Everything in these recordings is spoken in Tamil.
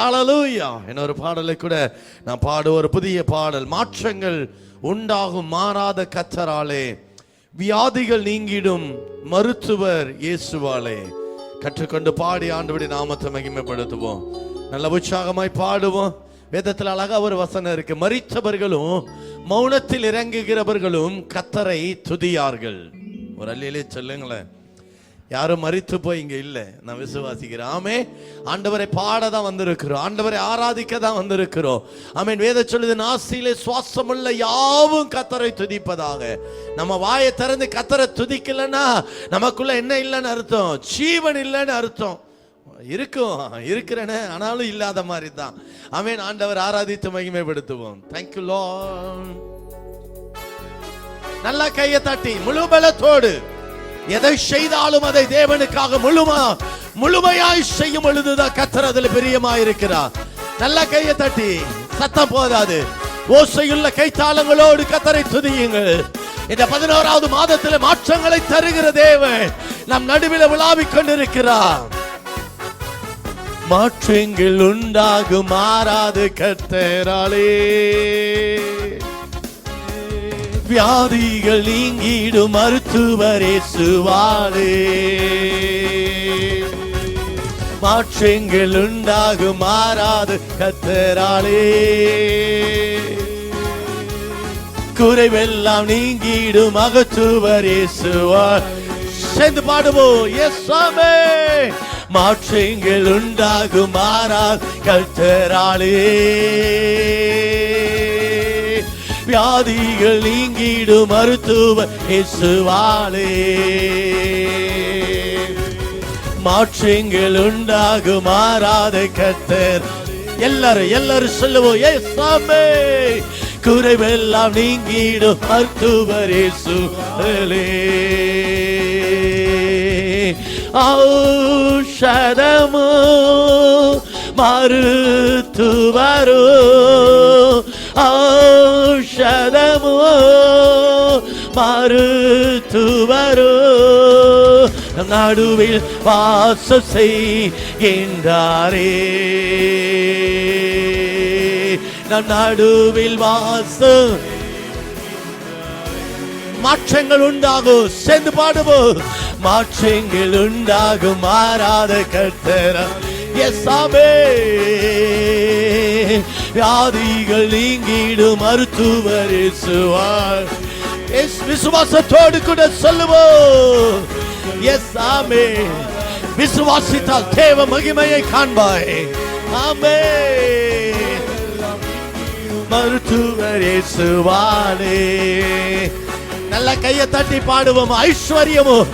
ஹalleluya ஒரு பாடலை கூட நான் பாடு ஒரு புதிய பாடல். மாற்றங்கள் உண்டாகும். மாறாத கத்தராலே வியாதிகள் நீங்கிடும். மருத்துவர் இயேசுவாலே. கற்றுக்கொண்டு பாடி ஆண்டுபடி நாமத்தை மகிமைப்படுத்துவோம். நல்ல உற்சாகமாய் பாடுவோம். வேதத்தில் அழகா ஒரு வசனம் இருக்கு. மறித்தவர்களும் மௌனத்தில் இறங்குகிறவர்களும் கத்தரை துதியார்கள். ஒரு அல்லிலே சொல்லுங்களேன். யாரும் மறித்து போய் இங்க இல்லை. நான் விசுவாசிக்கிறேன். ஆமே ஆண்டவரை பாட தான் வந்திருக்கிறோம். ஆண்டவரை ஆராதிக்க தான் வந்திருக்கிறோம். ஆமேன். வேத சொல்லுது நாசியிலே சுவாசமுள்ள யாவும் கத்தரை துதிப்பதாக. நம்ம வாயை திறந்து கத்தரை துதிக்கலன்னா நமக்குள்ள என்ன இல்லைன்னு அர்த்தம்? ஜீவன் இல்லைன்னு அர்த்தம். இருக்கும். இருக்கிறேனே. ஆனாலும் இல்லாத மாதிரி தான் ஆமேன். ஆண்டவர் ஆராதித்து மகிமைப்படுத்துவோம். தேங்க்யூ லோ நல்லா கையை தட்டி முழு பலத்தோடு. எதை செய்தாலும் அதை தேவனுக்காக முழுமா முழுமையாய் செய்யும் பொழுதுதான் கத்தர் அதில் பிரியமா இருக்கிறார் நல்ல கையை தட்டி சத்தம் போதாது. ஓசையுள்ள கைத்தாளங்களோடு கத்தரை துதியுங்கள். இந்த பதினோராவது மாதத்தில் மாற்றங்களை தருகிற தேவன் நம் நடுவில் விழாவிக் கொண்டிருக்கிறார். மாற்றங்கள் உண்டாகும் மாறாது கத்தராலே வியாதிகள் நீங்கிடும் மருத்துவரே சுவாரே மாற்றங்கள் உண்டாகும் மாறாது கத்தராளே குறைவெல்லாம் நீங்கிடும் அகத்துவரே சுவார் சேர்ந்து பாடுவோம் எஸ் சாமே மாற்றங்கள் உண்டாகும் மாறாது கத்தராளே வியாதிகள் நீங்கிடும் மருத்துவ இயேசுவாலே. மாற்றங்கள் உண்டாகும் மாறாத கத்தர். எல்லாரும் எல்லாரும் சொல்லுவோம் ஏ சாமே குறைவெல்லாம் நீங்கிடும் மருத்துவர் இயேசுவே ஔஷதமோ மருத்துவரோ மறுத்துவரோ. நடுவில் வாசம் செய்கின்றாரே. நம் நடுவில் வாசம். மாற்றங்கள் உண்டாகும். சேர்ந்து பாடுவோம். மாற்றங்கள் உண்டாகும். மாறாத கர்த்தரா. எஸ்ஸாமே. வியாதிகள் நீங்கிடும். மருத்துவர் இயேசுவார் எஸ் விசுவாசத்தோடு கூட சொல்லுவோம். எஸ் ஆமே விசுவாசித்தால் தேவ மகிமையை காண்பாய். ஆமே மருத்துவர் இயேசுவானே. நல்ல கையை தட்டி பாடுவோம். ஐஸ்வர்யமும்.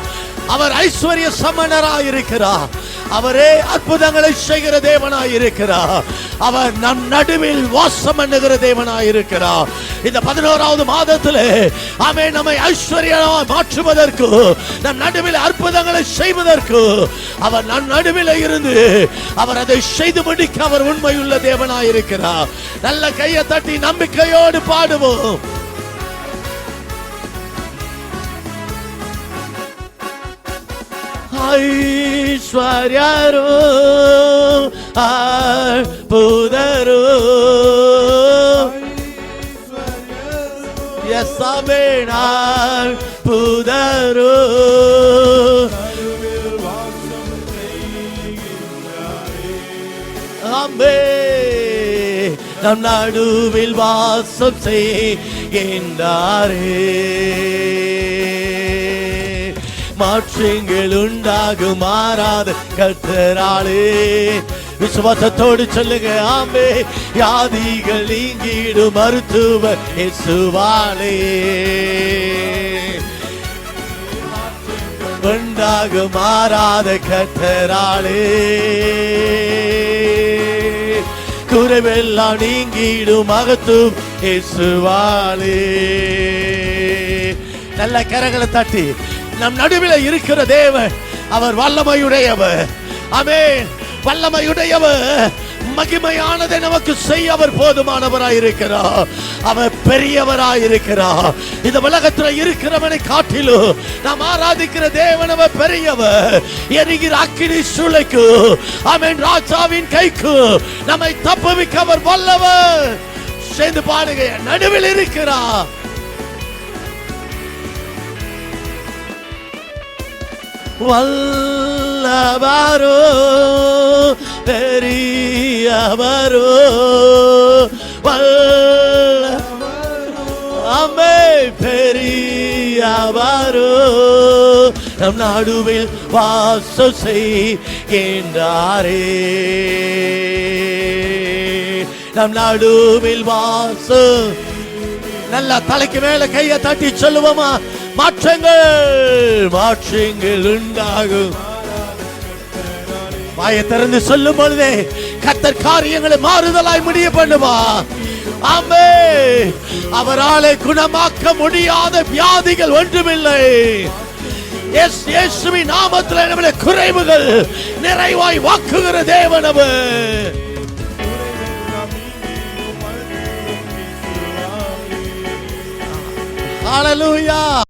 அவர் ஐஸ்வர்ய சமணராய் இருக்கிறார் அவரே அற்புதங்களை செய்கிற தேவனாய் இருக்கிறார் அவர் நம் நடுவில் வாசம் பண்ணுகிற தேவனாய் இருக்கிறார் இந்த பதினோராவது மாதத்தில் ஆமே நம்மை ஐஸ்வர்யமாய் மாற்றுவதற்கு நம் நடுவில் அற்புதங்களை செய்வதற்கு அவர் நம் நடுவில் இருந்து அவர் அதை செய்து முடிக்க அவர் உண்மையுள்ள தேவனாய் இருக்கிறார் நல்ல கையை தட்டி நம்பிக்கையோடு பாடுவோம். அற்புதரு எஸ் அமேனார் புதரு அம்பே நம் நடுவில் வாசம் செய்கின்றாரே. மாற்றங்கள் உண்டாகும் மாறாத கத்தராளே விசுவாசத்தோடு சொல்லுங்க ஆமே யாதிகள் நீங்கிடும் மருத்துவ இசுவாலே கொண்டாக மாறாத கத்தராளே குறைவெல்லாம் நீங்கிடும் மகத்துவம் இசுவாலே நல்ல கரங்களை தட்டி நம் நடுவில் இருக்கிற தேவன் அவர் வல்லமையுடையவர். அமேன் வல்லமையுடையவர். மகிமையானதை நமக்கு செய்ய அவர் போதுமானவராய் இருக்கிறார் அவர் பெரியவராய் இருக்கிறார் இந்த உலகத்துல இருக்கிறவனை காட்டிலும் நாம் ஆராதிக்கிற தேவனவ பெரியவர். எரிகிற அக்கினி சூளைக்கு அவன் ராஜாவின் கைக்கு நம்மை தப்புவிக்க அவர் வல்லவர். சேர்ந்து பாடுங்க நடுவில் இருக்கிறார். வல்லவரோ பெரியவரோ வல்ல அம்மே பெரியவரோ நம் நடுவில் வாச செய்கின்றாரே. நம் நடுவில் வாசு நல்லா தலைக்கு மேல கையை தட்டி சொல்லுவோமா? மாற்றங்கள் மாற்றங்கள் உண்டாகும். வாயை திறந்து சொல்லும் பொழுதே கத்தர் காரியங்களை மாறுதலாய் முடிய பண்ணுவா. ஆமே அவராலே குணமாக்க முடியாத வியாதிகள் ஒன்றுமில்லை. எஸ் இயேசுவி நாமத்தில் நம்முடைய குறைவுகள் நிறைவாய் வாக்குகிற தேவனவு Hallelujah.